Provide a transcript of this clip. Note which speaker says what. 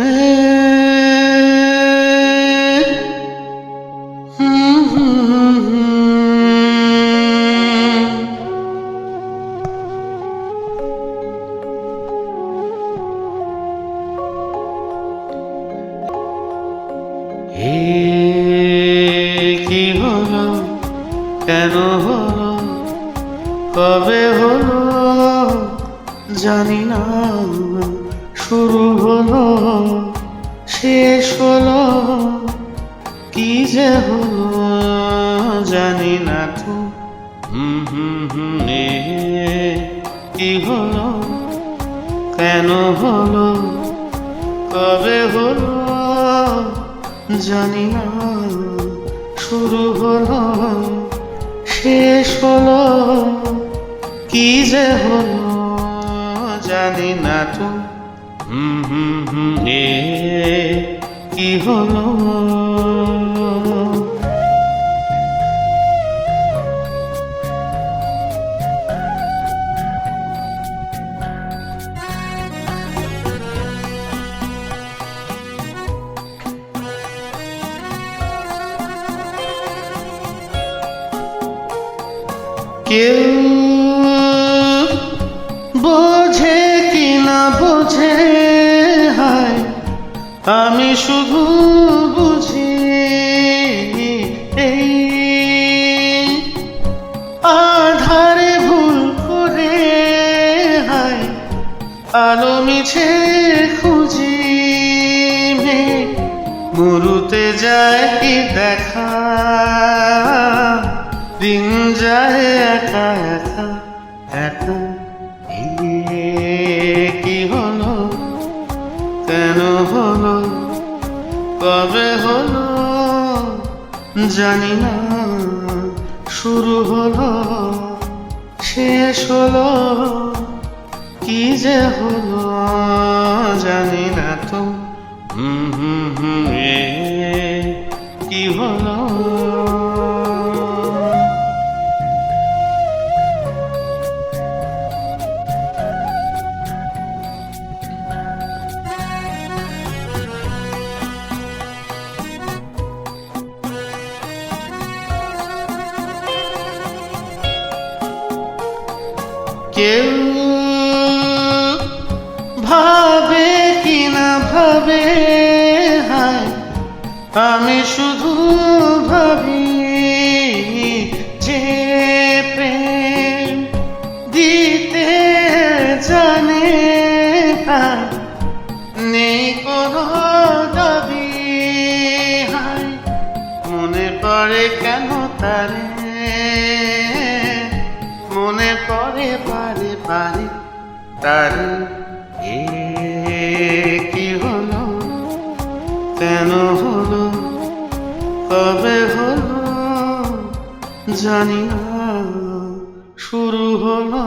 Speaker 1: কি হলো কেন হলো কবে হলো জানি না। শুরু হলো, শেষ হলো, কি যে হলো জানি না তো। হুম হুম কি হলো, কেন হলো, কবে হলো, জানি না। শুরু হলো, শেষ হলো, কি যে হলো জানি না তো। এ কি হলো? কেউ বোঝে হায়, আমি শুধু বুঝি এই আধারে ভুল করে হায়, আলো মিছে খুঁজি মেঘ মরুতে যায় দেখা, দিন যায় একা একা একা কি হলো? কেন হলো? কবে হলো? জানি না। শুরু হলো, শেষ হলো, কি যে হলো জানি না তো। হুম হুম হুম কেউ ভাবে কি না ভাবে, হায়, আমি শুধু ভাবি যে প্রেম দিতে জানে তার নেই কোনো দাবি, হায়, মনে পড়ে কেন তারে, মনে পড়ে তার এ কি হলো? কেন হলো? কবে হলো? জানি শুরু হলো।